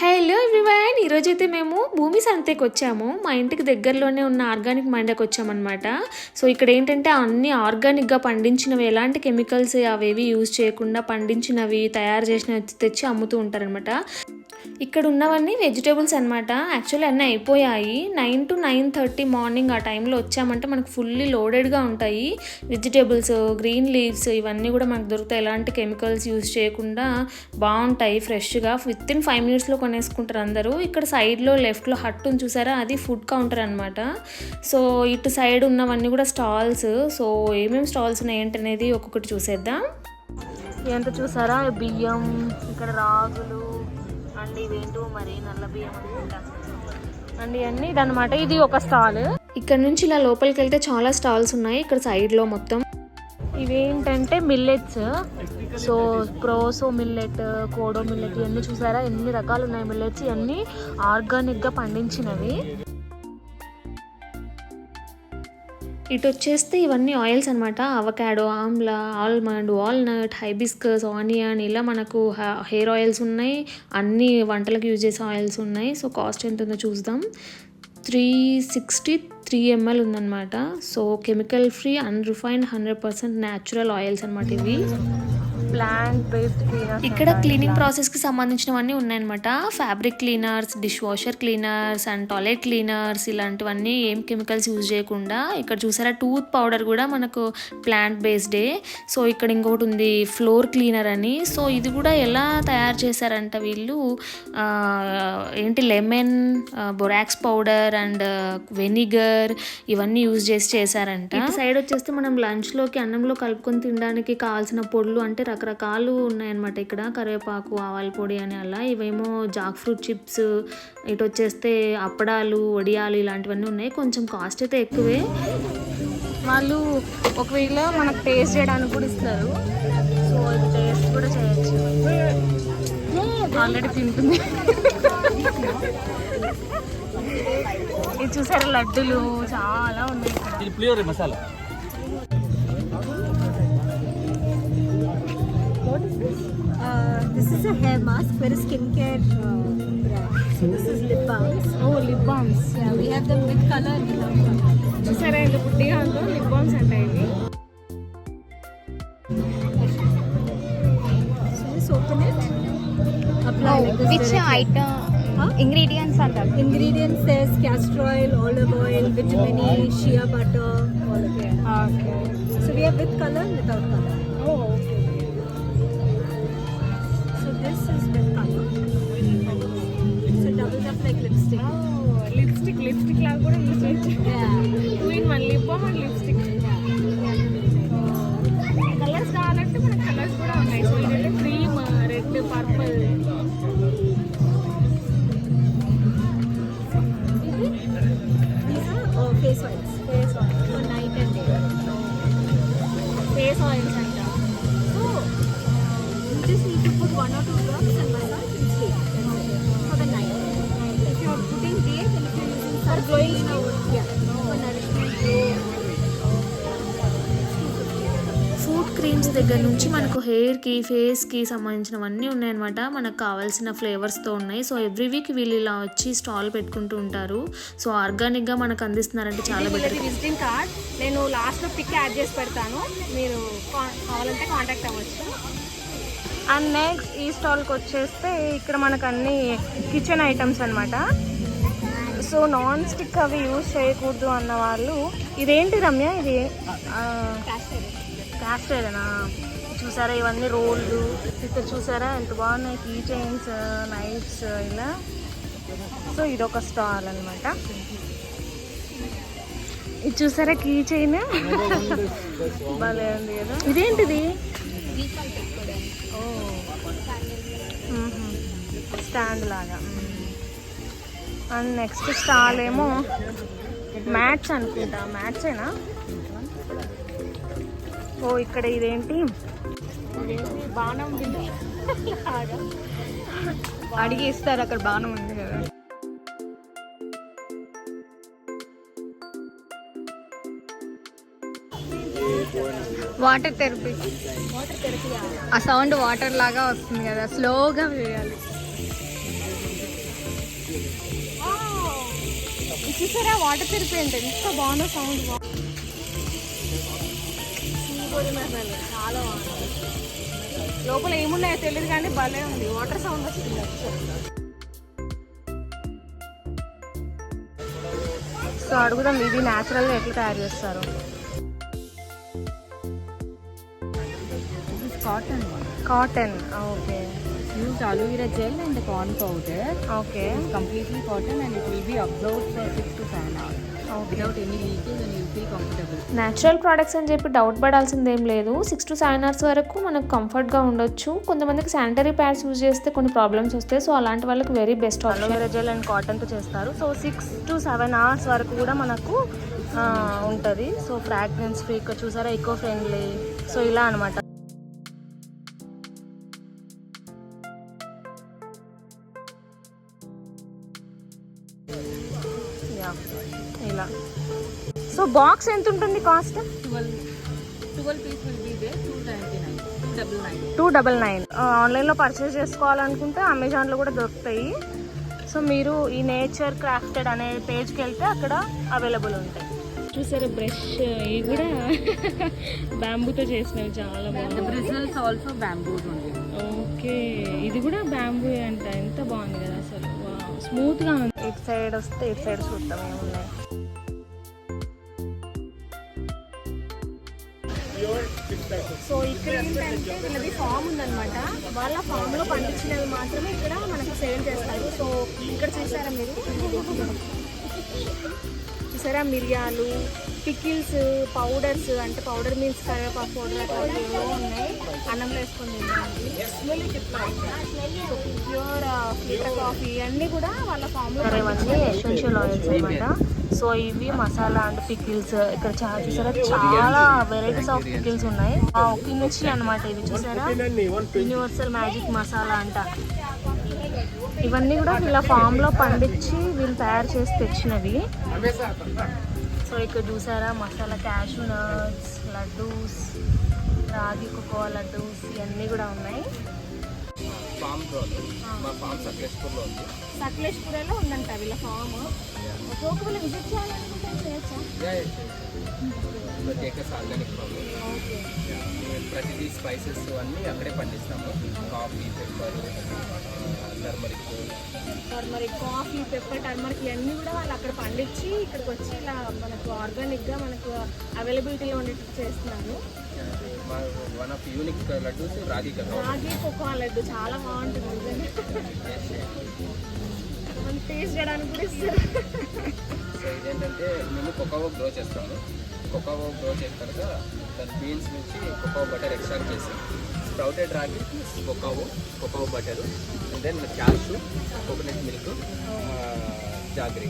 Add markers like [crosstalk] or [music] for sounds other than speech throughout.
Hello everyone ఈరోజు అయితే మేము భూమి సంతకి వచ్చాము. మా ఇంటికి దగ్గరలోనే ఉన్న ఆర్గానిక్ మండకి వచ్చామన్నమాట. సో ఇక్కడ ఏంటంటే అన్ని ఆర్గానిక్గా పండించినవి ఎలాంటి కెమికల్స్ అవేవి యూజ్ చేయకుండా పండించినవి తయారు చేసినవి తెచ్చి అమ్ముతూ ఉంటారనమాట ఇక్కడ ఉన్నవన్నీ వెజిటేబుల్స్ అనమాట యాక్చువల్లీ అన్నీ అయిపోయాయి. Nine to nine thirty morning ఆ టైంలో వచ్చామంటే మనకు ఫుల్లీ లోడెడ్గా ఉంటాయి. వెజిటేబుల్స్ గ్రీన్ లీవ్స్ ఇవన్నీ కూడా మనకు దొరుకుతాయి. ఎలాంటి కెమికల్స్ యూజ్ చేయకుండా బాగుంటాయి ఫ్రెష్గా విత్ ఇన్ ఫైవ్ మినిట్స్లో కొనేసుకుంటారు అందరూ. ఇక్కడ సైడ్లో లెఫ్ట్లో హట్ ఉంది చూసారా? అది ఫుడ్ కౌంటర్ అనమాట సో ఇటు సైడ్ ఉన్నవన్నీ కూడా స్టాల్స్ సో ఏమేమి స్టాల్స్ ఉన్నాయి ఏంటనేది ఒక్కొక్కటి చూసేద్దాం. ఎంత చూసారా? బియ్యం ఇక్కడ రాగులు అండ్ ఇవేంటో మరి నల్ల బియ్యం అనుకుంటా. అండ్ ఇవన్నీ ఇదనమాట ఇది ఒక స్టాల్. ఇక్కడ నుంచి ఇలా లోపలికి వెళ్తే చాలా స్టాల్స్ ఉన్నాయి. ఇక్కడ సైడ్లో మొత్తం. ఇవేంటంటే millets. So proso millet kodo millet ఇవన్నీ చూసారా? ఎన్ని రకాలు ఉన్నాయి మిల్లెట్స్? ఇవన్నీ ఆర్గానిక్గా పండించినవి. ఇటు వచ్చేస్తే ఇవన్నీ ఆయిల్స్ అనమాట avocado amla almond walnut hibiscus onion ఇలా మనకు హెయిర్ ఆయిల్స్ ఉన్నాయి. అన్ని వంటలకు యూజ్ చేసే ఆయిల్స్ ఉన్నాయి. సో కాస్ట్ ఎంత ఉందో చూద్దాం. త్రీ సిక్స్టీ త్రీ ఎంఎల్ ఉందన్నమాట. So chemical free unrefined hundred percent natural oils అనమాట ఇవి. ప్లాంట్ బేస్డ్ ఇక్కడ క్లీనింగ్ ప్రాసెస్కి సంబంధించినవన్నీ ఉన్నాయన్నమాట. Fabric cleaners dish washer cleaners and toilet cleaners ఇలాంటివన్నీ ఏం కెమికల్స్ యూజ్ చేయకుండా ఇక్కడ చూసారా టూత్ పౌడర్ కూడా మనకు ప్లాంట్ బేస్డే సో ఇక్కడ ఇంకొకటి ఉంది ఫ్లోర్ క్లీనర్ అని. సో ఇది కూడా ఎలా తయారు చేశారంట వీళ్ళు? ఆ, ఏంటి lemon borax powder and vinegar ఇవన్నీ యూజ్ చేసి చేశారంట. సైడ్ వచ్చేస్తే మనం లంచ్లోకి అన్నంలో కలుపుకొని తినడానికి కావాల్సిన పొడులు అంటే రకరకాలు ఉన్నాయన్నమాట. ఇక్కడ కరివేపాకు ఆవాల పొడి అని అలా ఇవేమో జాక్ ఫ్రూట్ చిప్స్ ఇటు వచ్చేస్తే అప్పడాలు వడియాలు ఇలాంటివన్నీ ఉన్నాయి. కొంచెం కాస్ట్ అయితే ఎక్కువే. వాళ్ళు ఒకవేళ మనకు టేస్ట్ చేయడానికి కూడా ఇస్తారు. సో టేస్ట్ కూడా చేయొచ్చు. ఆల్రెడీ తింటుంది. ఇది చూసారా? లడ్డులు చాలా ఉన్నాయి. Masala? Uh, this is a hair mask, very skincare uh, brand. So this is lip balms. Oh lip balms Yeah, we have them with color and without color. చూసారా ఇంత బుడ్డిగా ఉందో లిప్ బామ్స్ అంటే ఇవి So just open it. Apply like this. Which directly. item? Huh? Ingredients are there? Ingredients there's castor oil, olive oil, vitamin E, shea butter, all of it. Okay So we have with color and without color. this is with color. So doubles up like lipstick. Lipstick lipstick లాగా కూడా use చేయొచ్చు Yeah. Two in one lip balm and lipstick colours కావాలంటే మన colours కూడా ఉన్నాయి so ఇదైతే cream red purple These are oh, face oils. Face oil for night and day. Face oils food creams దగ్గర నుంచి మనకు హెయిర్కి ఫేస్కి సంబంధించినవన్నీ ఉన్నాయన్నమాట. మనకు కావాల్సిన ఫ్లేవర్స్తో ఉన్నాయి. సో ఎవ్రీ వీక్ వీళ్ళు ఇలా వచ్చి స్టాల్ పెట్టుకుంటూ ఉంటారు. సో ఆర్గానిక్గా మనకు అందిస్తున్నారంటే చాలా బెటర్ విజిటింగ్ కార్డ్ నేను లాస్ట్లో పిక్ యాడ్ చేసి పెడతాను. మీరు కావాలంటే కాంటాక్ట్ అవ్వచ్చు. అండ్ నెక్స్ట్ ఈ స్టాల్కి వచ్చేస్తే ఇక్కడ మనకు అన్ని కిచెన్ ఐటమ్స్ అన్నమాట. సో నాన్ స్టిక్ అవి యూజ్ చేయకూడదు అన్న వాళ్ళు ఇదేంటి రమ్య ఇది? క్యాస్టేనా చూసారా ఇవన్నీ రోళ్ళు? ఇక్కడ చూసారా ఎంత బాగున్నాయి? కీ చైన్స్ నైఫ్స్ ఇలా. సో ఇదొక స్టాల్ అనమాట ఇది చూసారా కీ చైన్ [laughs] భలే ఉంది కదా. ఇదేంటిది? స్టాండ్ లాగా. అండ్ నెక్స్ట్ స్టాల్ ఏమో మ్యాట్స్ అనుకుంటా. మ్యాట్సేనా ఓ ఇక్కడ ఇదేంటి? బాణం. అడిగి ఇస్తారు అక్కడ బాగానే ఉంది కదా. Water therapy. ఆ సౌండ్ వాటర్ లాగా వస్తుంది కదా స్లోగా వేయాలి. చూసారా? వాటర్ తెరిపి అంటే ఎంత బాగుందో సౌండ్ చాలా లోపల ఏమున్నాయో తెలియదు కానీ భలే ఉంది. వాటర్ సౌండ్ వస్తుంది సో అడుగుదాం ఇది న్యాచురల్గా ఎట్లా తయారు చేస్తారు? one. Cotton okay. Use aloe gel and the corn powder. Okay It's completely cotton and it will be absorbed for 6 to 7 hours. Natural products అని చెప్పి డౌట్ పడాల్సింది ఏం లేదు. సిక్స్ టు సెవెన్ అవర్స్ వరకు మనకు కంఫర్ట్గా ఉండొచ్చు. కొంతమందికి శానిటరీ ప్యాడ్స్ యూజ్ చేస్తే కొన్ని ప్రాబ్లమ్స్ వస్తాయి. సో అలాంటి వాళ్ళకి very best aloe vera gel and కాటన్తో చేస్తారు. So six to seven hours వరకు కూడా మనకు ఉంటుంది. సో ఫ్రాగ్రెన్స్ ఫ్రీ చూసారా? ఎక్కువ ఫ్రెండ్లీ సో ఇలా అనమాట ఇలా సో బాక్స్ ఎంత ఉంటుంది cost 12, 12 piece will be there, 299, 299. Two double nine ఆన్లైన్లో పర్చేస్ చేసుకోవాలనుకుంటే అమెజాన్లో కూడా దొరుకుతాయి. సో మీరు ఈ నేచర్ క్రాఫ్టెడ్ అనే పేజ్కి వెళ్తే అక్కడ అవైలబుల్ ఉంటాయి. చూసారా బ్రష్ ఇవి కూడా [laughs] బ్యాంబూతో చేసినవి చాలా బాగుంది. ఓకే ఇది కూడా బ్యాంబూ అంట ఎంత బాగుంది కదా అసలు. స్మూత్గా ఉంది. ఇటు సైడ్ వస్తే ఇటు సైడ్ చూద్దాం ఏమున్నాయి. సో ఇక్కడ ఏంటంటే వీళ్ళది ఫామ్ ఉందన్నమాట. వాళ్ళ ఫామ్లో పండించినవి మాత్రమే ఇక్కడ మనకు సేల్ చేస్తారు. సో ఇక్కడ చూసారా మీరు? చూసారా మిరియాలు పికిల్స్ పౌడర్స్ అంటే పౌడర్ మీన్స్ కరివేపాకు పౌడర్ అట్లా ఏవో ఉన్నాయి. అన్నంలో వేసుకొని ప్యూర్ ఫిల్టర్ కాఫీ అన్నీ కూడా వాళ్ళ ఫామ్లో సరే ఇవన్నీ ఎసెన్షియల్ ఆయిల్స్ అనమాట సో ఇవి మసాలా అండ్ పికిల్స్. ఇక్కడ చాలా చూసారా? చాలా వెరైటీస్ ఆఫ్ పికిల్స్ ఉన్నాయి. ఆ కిమ్చి అనమాట ఇవి చూసారా? యూనివర్సల్ మ్యాజిక్ మసాలా అంట. ఇవన్నీ కూడా వీళ్ళ ఫామ్లో పండించి వీళ్ళు తయారు చేసి తెచ్చినవి. సో ఇక్కడ చూసారా మసాలా క్యాషూ నట్స్ లడ్డూస్ రాగి కోకోవా లడ్డూస్ ఇవన్నీ కూడా ఉన్నాయి. ఫామ్ రోడ్ మా ఫామ్ సకలేశ్పూర్లో ఉంది. సకలేష్పురంలో ఉందంట వీళ్ళ ఫామ్ విజిట్ చేయాలనుకుంటే చేయొచ్చా టేకస్ ఆర్గానిక్ ఫామ్ ప్రతిదీ స్పైసెస్ అన్నీ అక్కడే పండిస్తాము. Coffee pepper turmeric turmeric coffee pepper turmeric ఇవన్నీ కూడా వాళ్ళు అక్కడ పండించి ఇక్కడికి వచ్చి ఇలా మనకు ఆర్గానిక్గా మనకు అవైలబిలిటీలో ఉండేటట్టు చేస్తున్నారు. వన్ ఆఫ్ యూనిక్ లడ్డూస్ రాగి రాగి కోకో లడ్డు చాలా బాగుంటుంది. మనం టేస్ట్ చేయడానికి కూడా ఇస్తారు. సో ఇదేంటంటే మేము కొకావో గ్రో చేస్తాము. కొకావో గ్రో చేసిన తర్వాత దాని బీన్స్ నుంచి కొకావో బటర్ ఎక్స్ట్రాక్ట్ చేసి sprouted ragi cacao cacao butter and then cashew coconut milk jaggery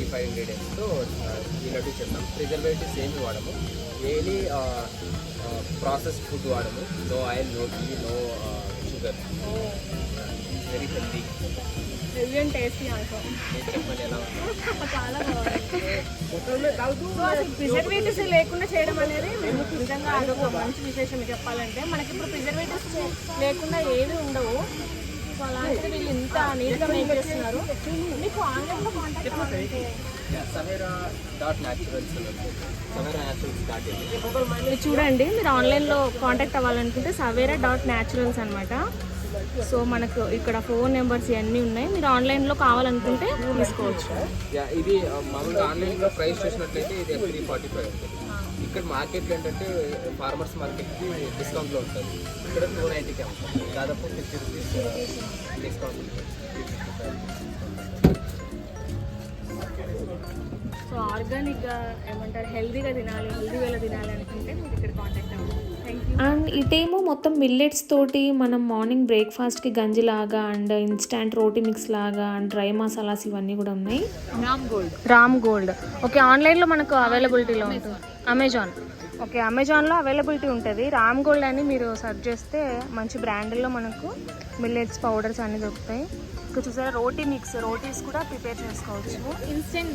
ఈ ఫైవ్ ఇంగ్రీడియంట్స్తో ఈ లడ్డు చేస్తాం ప్రిజర్వేటివ్స్ ఏమి వాడము. ఏని ప్రాసెస్ ఫుడ్ వాడము. No oil no tea no sugar very healthy healthy tasty also చెప్పండి ఎలా చాలా బాగుంది ప్రిజర్వేటివ్స్ లేకుండా చేయడం అనేది మేము నిజంగా అదొక మంచి విశేషం చెప్పాలంటే మనకి ఇప్పుడు ప్రిజర్వేటివ్స్ లేకుండా ఏవి ఉండవు సో అలాంటిది వీళ్ళు ఇంత నీట్గా మేక్ చేస్తున్నారు మీకు ఆన్లైన్లో కాంటాక్ట్ అవ్వాలంటే చూడండి మీరు ఆన్లైన్లో కాంటాక్ట్ అవ్వాలనుకుంటే సవేరా డాట్ న్యాచురల్స్ అనమాట సో మనకు ఇక్కడ ఫోన్ నెంబర్స్ ఇవన్నీ ఉన్నాయి. మీరు ఆన్లైన్లో కావాలనుకుంటే తీసుకోవచ్చు. ఇది మామూలుగా ఆన్లైన్లో ప్రైస్ చూసినట్లయితే ఇది త్రీ ఫార్టీ ఫైవ్ ఇక్కడ మార్కెట్లో ఏంటంటే ఫార్మర్స్ మార్కెట్కి డిస్కౌంట్లో ఉంటుంది. ఇక్కడ టూ నైంటీకే ఉంటుంది దాదాపు ఫిఫ్టీ రూపీస్ డిస్కౌంట్ సో ఆర్గానిక్గా ఏమంటారు హెల్దీగా తినాలి హెల్దీ వేలో తినాలి అనుకుంటే మీరు ఇక్కడ కాంటాక్ట్ అవ్వండి అండ్ ఇటేమో మొత్తం మిల్లెట్స్ తోటి మనం మార్నింగ్ బ్రేక్ఫాస్ట్కి గంజి లాగా అండ్ ఇన్స్టాంట్ రోటీ మిక్స్ లాగా అండ్ డ్రై మసాలాస్ ఇవన్నీ కూడా ఉన్నాయి. Ram gold. Ram gold. Okay ఆన్లైన్లో మనకు అవైలబిలిటీలో ఉంటుంది. అమెజాన్. ఓకే అమెజాన్లో అవైలబిలిటీ ఉంటుంది. రామ్ గోల్డ్ అని మీరు సెర్చ్ చేస్తే మంచి బ్రాండ్లో మనకు మిల్లెట్స్ పౌడర్స్ అన్నీ దొరుకుతాయి. ఇక్కడ చూసారా రోటీ మిక్స్ రోటీస్ కూడా ప్రిపేర్ చేసుకోవచ్చు ఇన్స్టెంట్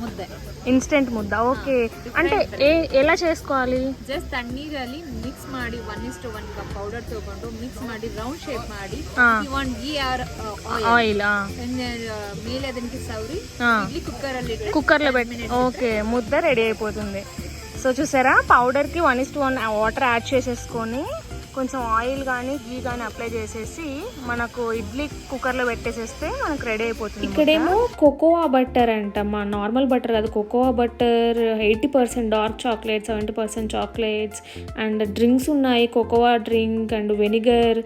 ముద్ద ఇన్స్టెంట్ ముద్ద ఓకే అంటే ఏ ఎలా చేసుకోవాలి ಜಸ್ಟ್ ತಣ್ಣೀರಲ್ಲಿ ಮಿಕ್ಸ್ ಮಾಡಿ one is to one cup powder ತಗೊಂಡು ಮಿಕ್ಸ್ ಮಾಡಿ ರೌಂಡ್ ಶೇಪ್ ಮಾಡಿ ಹಾ. One ghee or oil oil ಮೇಲೆ ಅದಕ್ಕೆ ಸವರಿ ಹಾ. ಇಡ್ಲಿ ಕುಕ್ಕರ್ ಅಲ್ಲಿ ಇಟ್ಟು కుక్కర్లో పెట్టి ఓకే ముద్ద రెడీ అయిపోతుంది సో చూసారా పౌడర్కి one is to one water add చేసేసుకొని కొంచెం ఆయిల్ కానీ గీ కానీ అప్లై చేసేసి మనకు ఇడ్లీ కుక్కర్లో పెట్టేసేస్తే మనకు రెడీ అయిపోతుంది ఇక్కడేమో కోకోవా బట్టర్ అంట మా నార్మల్ బట్టర్ కాదు cocoa butter eighty percent dark chocolate seventy percent chocolates and drinks ఉన్నాయి. Cocoa drink and vinegar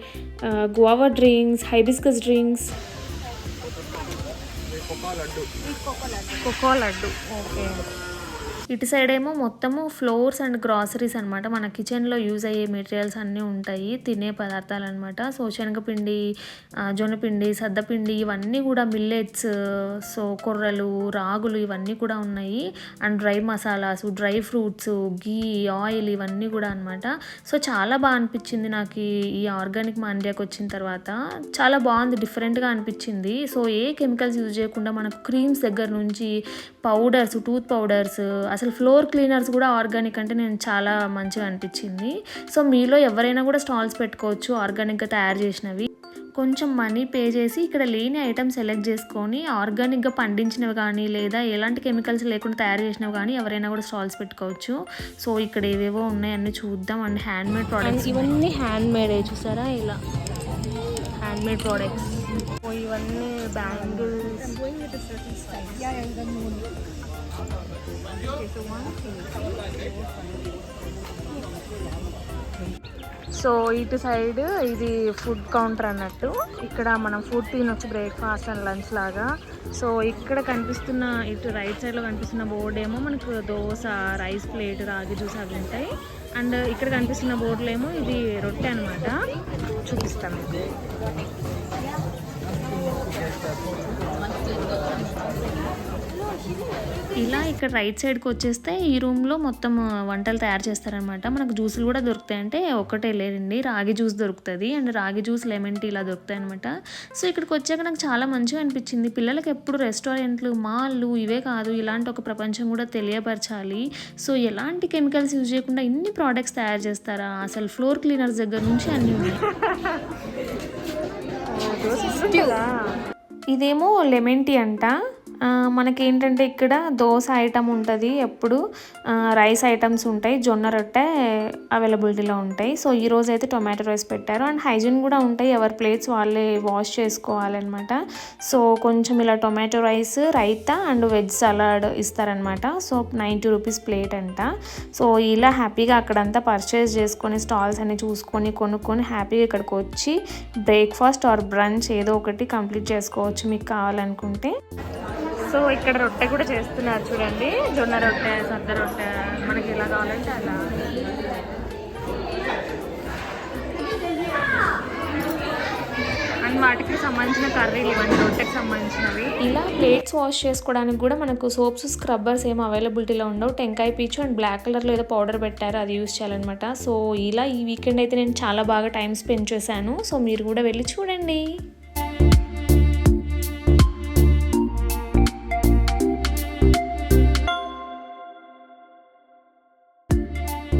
guava drinks hibiscus drinks. Cocoa laddu. Okay. ఇటు సైడ్ ఏమో మొత్తము ఫ్లోర్స్ అండ్ గ్రాసరీస్ అనమాట మన కిచెన్లో యూజ్ అయ్యే మెటీరియల్స్ అన్నీ ఉంటాయి. తినే పదార్థాలు అనమాట సో శనగపిండి జొన్నపిండి సద్దపిండి ఇవన్నీ కూడా మిల్లెట్స్ సో కొర్రలు రాగులు ఇవన్నీ కూడా ఉన్నాయి. And dry masalas dry fruits ghee oil ఇవన్నీ కూడా అనమాట సో చాలా బాగా అనిపించింది నాకు ఈ- ఈ ఆర్గానిక్ మాండియాకి వచ్చిన తర్వాత. చాలా బాగుంది డిఫరెంట్గా అనిపించింది. సో ఏ కెమికల్స్ యూజ్ చేయకుండా మనకు క్రీమ్స్ దగ్గర నుంచి పౌడర్స్ టూత్ పౌడర్స్ అసలు ఫ్లోర్ క్లీనర్స్ కూడా ఆర్గానిక్ అంటే నేను చాలా మంచిగా అనిపించింది. సో మీలో ఎవరైనా కూడా స్టాల్స్ పెట్టుకోవచ్చు ఆర్గానిక్గా తయారు చేసినవి. కొంచెం మనీ పే చేసి ఇక్కడ లేని ఐటమ్స్ సెలెక్ట్ చేసుకొని ఆర్గానిక్గా పండించినవి కానీ లేదా ఎలాంటి కెమికల్స్ లేకుండా తయారు చేసినవి కానీ ఎవరైనా కూడా స్టాల్స్ పెట్టుకోవచ్చు. సో ఇక్కడ ఏవేవో ఉన్నాయి అన్నీ చూద్దాం. అండ్ హ్యాండ్ మేడ్ ప్రోడక్ట్స్ ఇవన్నీ హ్యాండ్ మేడ్ చూసారా? ఇలా హ్యాండ్ మేడ్ ప్రోడక్ట్స్. ఇవన్నీ బ్యాంగిల్స్. సో ఇటు సైడ్ ఇది ఫుడ్ కౌంటర్ అన్నట్టు. ఇక్కడ మనం ఫుడ్ తినొచ్చు బ్రేక్ఫాస్ట్ అండ్ లంచ్ లాగా. సో ఇక్కడ కనిపిస్తున్న ఇటు రైట్ సైడ్లో కనిపిస్తున్న బోర్డు ఏమో మనకు dosa rice plate ragi juice అవి ఉంటాయి. అండ్ ఇక్కడ కనిపిస్తున్న బోర్డులో ఏమో ఇది రొట్టె అనమాట చూపిస్తాను. మీకు ఇలా ఇక్కడ రైట్ సైడ్కి వచ్చేస్తే ఈ రూమ్లో మొత్తం వంటలు తయారు చేస్తారనమాట మనకు జ్యూసులు కూడా దొరుకుతాయి అంటే ఒకటే లేదండి. రాగి జ్యూస్ దొరుకుతుంది అండ్ రాగి జ్యూస్ లెమన్ టీ ఇలా దొరుకుతాయి అనమాట సో ఇక్కడికి వచ్చాక నాకు చాలా మంచిగా అనిపించింది. పిల్లలకి ఎప్పుడు రెస్టారెంట్లు మాల్లు ఇవే కాదు ఇలాంటి ఒక ప్రపంచం కూడా తెలియపరచాలి. సో ఎలాంటి కెమికల్స్ యూజ్ చేయకుండా ఇన్ని ప్రోడక్ట్స్ తయారు చేస్తారా? అసలు ఫ్లోర్ క్లీనర్స్ దగ్గర నుంచి అన్నీ ఉన్నాయి. ఇదేమో లెమన్ టీ అంట. మనకేంటంటే ఇక్కడ దోశ ఐటమ్ ఉంటుంది. ఎప్పుడు రైస్ ఐటమ్స్ ఉంటాయి. జొన్న రొట్టె అవైలబిలిటీలో ఉంటాయి. సో ఈరోజు అయితే టొమాటో రైస్ పెట్టారు. అండ్ హైజీన్ కూడా ఉంటాయి. ఎవరి ప్లేట్స్ వాళ్ళే వాష్ చేసుకోవాలన్నమాట. సో కొంచెం ఇలా tomato rice raita and veg salad ఇస్తారనమాట సో నైంటీ రూపీస్ ప్లేట్ అంట. సో ఇలా హ్యాపీగా అక్కడంతా పర్చేస్ చేసుకొని స్టాల్స్ అన్ని చూసుకొని కొనుక్కొని హ్యాపీగా ఇక్కడికి వచ్చి బ్రేక్ఫాస్ట్ ఆర్ బ్రంచ్ ఏదో ఒకటి కంప్లీట్ చేసుకోవచ్చు. మీకు కావాలనుకుంటే. సో ఇక్కడ రొట్టె కూడా చేస్తున్నారు చూడండి. జొన్న రొట్టె సద్ద రొట్టె. మనకి ఎలా కావాలంటే అలా. అండ్ వాటికి సంబంధించిన కర్రీలు ఇవన్నీ రొట్టెకి సంబంధించినవి. ఇలా ప్లేట్స్ వాష్ చేసుకోవడానికి కూడా మనకు సోప్స్ స్క్రబ్బర్స్ ఏం అవైలబిలిటీలో ఉండవు. టెంకాయ పీచు అండ్ బ్లాక్ కలర్లో ఏదో పౌడర్ పెట్టారు అది యూస్ చేయాలన్నమాట. సో ఇలా ఈ వీకెండ్ అయితే నేను చాలా బాగా టైం స్పెండ్ చేశాను. సో మీరు కూడా వెళ్ళి చూడండి.